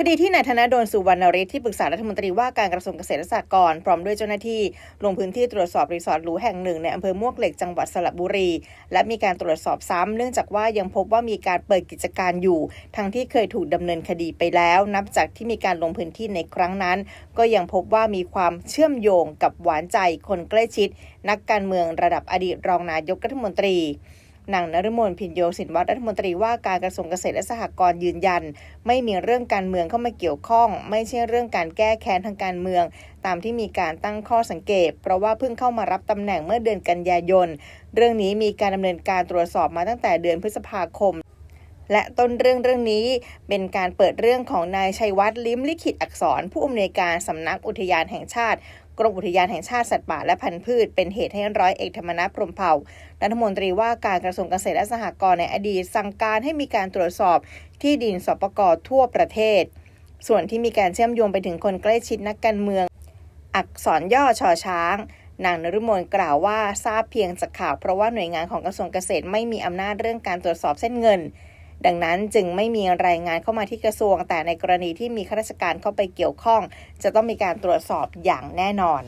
คดีที่นายธนดลสุวรรณฤทธิ์ที่ปรึกษารัฐมนตรีว่าการกระทรวงเกษตรและสหกรณ์พร้อมด้วยเจ้าหน้าที่ ลงพื้นที่ตรวจสอบรีสอร์ทหรูแห่งหนึ่งในอำเภอมวกเหล็กจังหวัดสระบุรี และมีการตรวจสอบซ้ำเนื่องจากว่ายังพบว่ามีการเปิดกิจการอยู่ ทั้งที่เคยถูกดำเนินคดีไปแล้ว นับจากที่มีการลงพื้นที่ในครั้งนั้น ก็ยังพบว่ามีความเชื่อมโยงกับหวานใจคนใกล้ชิด นักการเมืองระดับอดีตรองนายกรัฐมนตรี นางนฤมลพินโยสินวัฒน์รัฐมนตรีว่าการกระทรวงเกษตรและสหกรณ์ยืนยัน ไม่มีเรื่องการเมืองเข้ามาเกี่ยวข้อง ไม่ใช่เรื่องการแก้แค้นทางการเมือง ตามที่มีการตั้งข้อสังเกต เพราะว่าเพิ่งเข้ามารับตำแหน่งเมื่อเดือนกันยายน เรื่องนี้มีการดำเนินการตรวจสอบมาตั้งแต่เดือนพฤษภาคมและต้นเรื่องเรื่องนี้เป็นการเปิดเรื่องของนายชัยวัฒน์ลิ้มลิขิตอักษร ผู้อำนวยการสำนักอุทยานแห่งชาติ กรมอุทยานแห่งชาติสัตว์ป่าและพันธุ์พืช เป็นเหตุให้ร้อยเอกธรรมนัฐพรหมเผ่ารัฐมนตรีว่าการกระทรวงเกษตรและสหกรณ์ในอดีตสั่งการให้มีการตรวจสอบที่ดินสปกทั่วประเทศ ส่วนที่มีการเชื่อมโยงไปถึงคนใกล้ชิดนักการเมือง อักษรย่อชอช้าง นางนฤมลกล่าวว่าทราบเพียงจากข่าวเพราะว่าหน่วยงานของกระทรวงเกษตรไม่มีอำนาจเรื่องการตรวจสอบเส้นเงิน ดังนั้นจึงไม่มีรายงานเข้ามาที่กระทรวง แต่ในกรณีที่มีข้าราชการเข้าไปเกี่ยวข้อง จะต้องมีการตรวจสอบอย่างแน่นอน